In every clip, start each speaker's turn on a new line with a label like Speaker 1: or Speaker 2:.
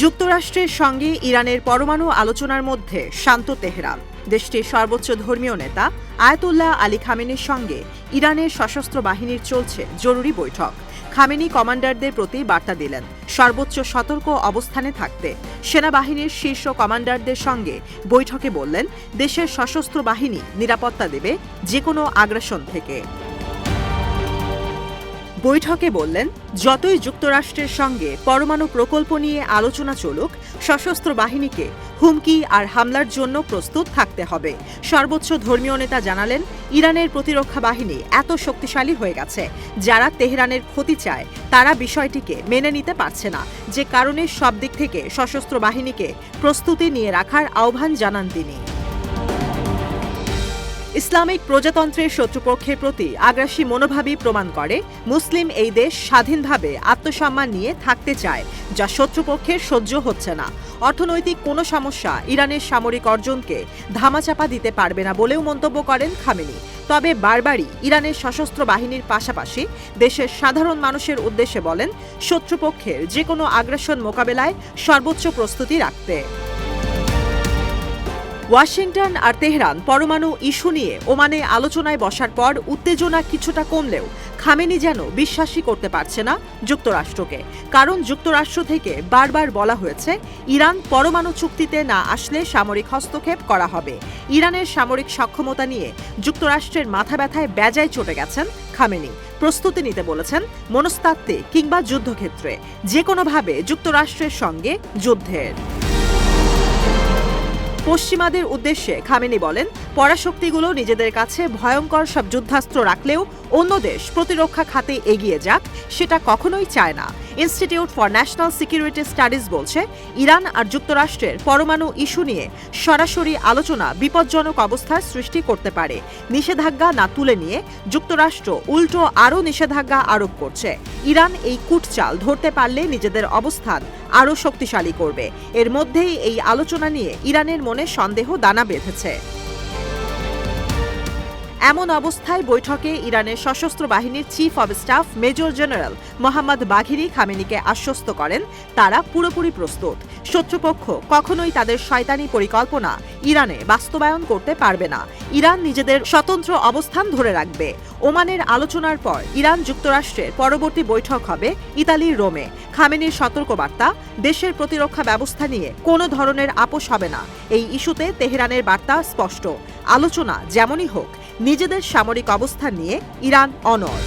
Speaker 1: যুক্তরাষ্ট্রের সঙ্গে ইরানের পরমাণু আলোচনার মধ্যে শান্ত তেহরান। দেশটির সর্বোচ্চ ধর্মীয় নেতা আয়াতুল্লাহ আলী খামেনির সঙ্গে ইরানের সশস্ত্র বাহিনীর চলছে জরুরি বৈঠক। খামেনি কমান্ডারদের প্রতি বার্তা দিলেন, সর্বোচ্চ সতর্ক অবস্থানে থাকতে। সেনাবাহিনীর শীর্ষ কমান্ডারদের সঙ্গে বৈঠকে বললেন, দেশের সশস্ত্র বাহিনী নিরাপত্তা দেবে যে কোনো আগ্রাসন থেকে। বৈঠকে বললেন, যতই যুক্তরাষ্ট্রের সঙ্গে পরমাণু প্রকল্প নিয়ে আলোচনা চলুক, সশস্ত্র বাহিনীকে হুমকি আর হামলার জন্য প্রস্তুত থাকতে হবে। সর্বোচ্চ ধর্মীয় নেতা জানালেন, ইরানের প্রতিরক্ষা বাহিনী এত শক্তিশালী হয়ে গেছে। যারা তেহরানের ক্ষতি চায়, তারা বিষয়টিকে মেনে নিতে পারছে না। যে কারণে সব দিক থেকে সশস্ত্র বাহিনীকে প্রস্তুতি নিয়ে রাখার আহ্বান জানান তিনি। ইসলামিক প্রজাতন্ত্রের শত্রুপক্ষের প্রতি আগ্রাসী মনোভাবই প্রমাণ করে, মুসলিম এই দেশ স্বাধীনভাবে আত্মসম্মান নিয়ে থাকতে চায়, যা শত্রুপক্ষের সহ্য হচ্ছে না। অর্থনৈতিক কোনো সমস্যা ইরানের সামরিক অর্জনকে ধামাচাপা দিতে পারবে না বলেও মন্তব্য করেন খামেনি। তবে বারবারই ইরানের সশস্ত্র বাহিনীর পাশাপাশি দেশের সাধারণ মানুষের উদ্দেশ্যে বলেন, শত্রুপক্ষের যে কোনো আগ্রাসন মোকাবেলায় সর্বোচ্চ প্রস্তুতি রাখতে। ওয়াশিংটন আর তেহরান পরমাণু ইস্যু নিয়ে ওমানে আলোচনায় বসার পর উত্তেজনা কিছুটা কমলেও খামেনি যেন বিশ্বাসই করতে পারছে না যুক্তরাষ্ট্রকে। কারণ যুক্তরাষ্ট্র থেকে বারবার বলা হয়েছে, ইরান পরমাণু চুক্তিতে না আসলে সামরিক হস্তক্ষেপ করা হবে। ইরানের সামরিক সক্ষমতা নিয়ে যুক্তরাষ্ট্রের মাথা ব্যথায় বেজায় চটে গেছেন খামেনি। প্রস্তুতি নিতে বলেছেন মনস্তাত্ত্বিক কিংবা যুদ্ধক্ষেত্রে। যে কোনোভাবে যুক্তরাষ্ট্রের সঙ্গে যুদ্ধের পশ্চিমাদের উদ্দেশ্যে খামেনি বলেন, পরাশক্তিগুলো নিজেদের কাছে ভয়ঙ্কর সব যুদ্ধাস্ত্র রাখলেও অন্য দেশ প্রতিরক্ষা খাতে এগিয়ে যাক, সেটা কখনোই চায় না। Institute for national security studies বলছে, ইরান আর যুক্তরাষ্ট্রের পরমাণু ইস্যু নিয়ে সরাসরি আলোচনা বিপজ্জনক অবস্থার সৃষ্টি করতে পারে। নিষেধাজ্ঞা না তুলে নিয়ে যুক্তরাষ্ট্র উল্টো আরও নিষেধাজ্ঞা আরোপ করছে। ইরান এই কুটচাল ধরতে পারলে নিজেদের অবস্থান আরও শক্তিশালী করবে। এর মধ্যেই এই আলোচনা নিয়ে ইরানের মনে সন্দেহ দানা বেঁধেছে। এমন অবস্থায় বৈঠকে ইরানের সশস্ত্র বাহিনীর chief of staff major general Mohammad Bagheri খামেনিকে আশ্বস্ত করেন। তারা পুরোপুরি প্রস্তুত। শত্রুপক্ষ কখনোই তাদের শয়তানি পরিকল্পনা ইরানে বাস্তবায়ন করতে পারবে না। ইরান নিজেদের স্বতন্ত্র অবস্থান ধরে রাখবে। ওমানের আলোচনার পর ইরান যুক্তরাষ্ট্রের পরবর্তী বৈঠক হবে ইতালির রোমে। খামেনির সতর্কবার্তা, দেশের প্রতিরক্ষা ব্যবস্থা নিয়ে কোনো ধরনের আপোষ হবে না। এই ইস্যুতে তেহরানের বার্তা স্পষ্ট। আলোচনা যেমনই হোক, নিজেদের সামরিক অবস্থান নিয়ে ইরান অনর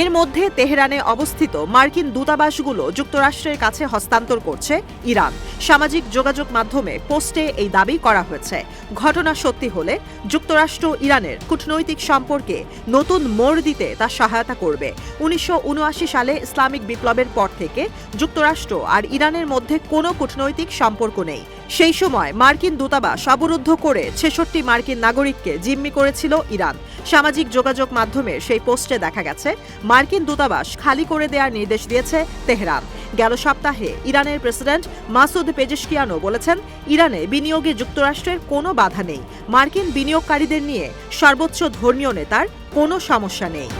Speaker 1: এর মধ্যে তেহরানে অবস্থিত মার্কিন দূতাবাসগুলো যুক্তরাষ্ট্রের কাছে হস্তান্তর করছে ইরান। সামাজিক যোগাযোগ মাধ্যমে পোস্টে এই দাবি করা হয়েছে। ঘটনা সত্যি হলে যুক্তরাষ্ট্র ইরানের কূটনৈতিক সম্পর্কে নতুন মোড় দিতে তা সহায়তা করবে। উনিশশো উনআশি সালে ইসলামিক বিপ্লবের পর থেকে যুক্তরাষ্ট্র আর ইরানের মধ্যে কোনো কূটনৈতিক সম্পর্ক নেই। সেই সময় মার্কিন দূতাবাস অবরুদ্ধ করে ছেষট্টি মার্কিন নাগরিককে জিম্মি করেছিল ইরান। সামাজিক যোগাযোগ মাধ্যমে সেই পোস্টে দেখা গেছে, মার্কিন দূতাবাস খালি করে দেওয়ার নির্দেশ দিয়েছে তেহরান। গেল সপ্তাহে ইরানের প্রেসিডেন্ট মাসুদ পেজেশকিয়ানো বলেছেন, ইরানে বিনিয়োগে যুক্তরাষ্ট্রের কোনো বাধা নেই। মার্কিন বিনিয়োগকারীদের নিয়ে সর্বোচ্চ ধর্মীয় নেতার কোনো সমস্যা নেই।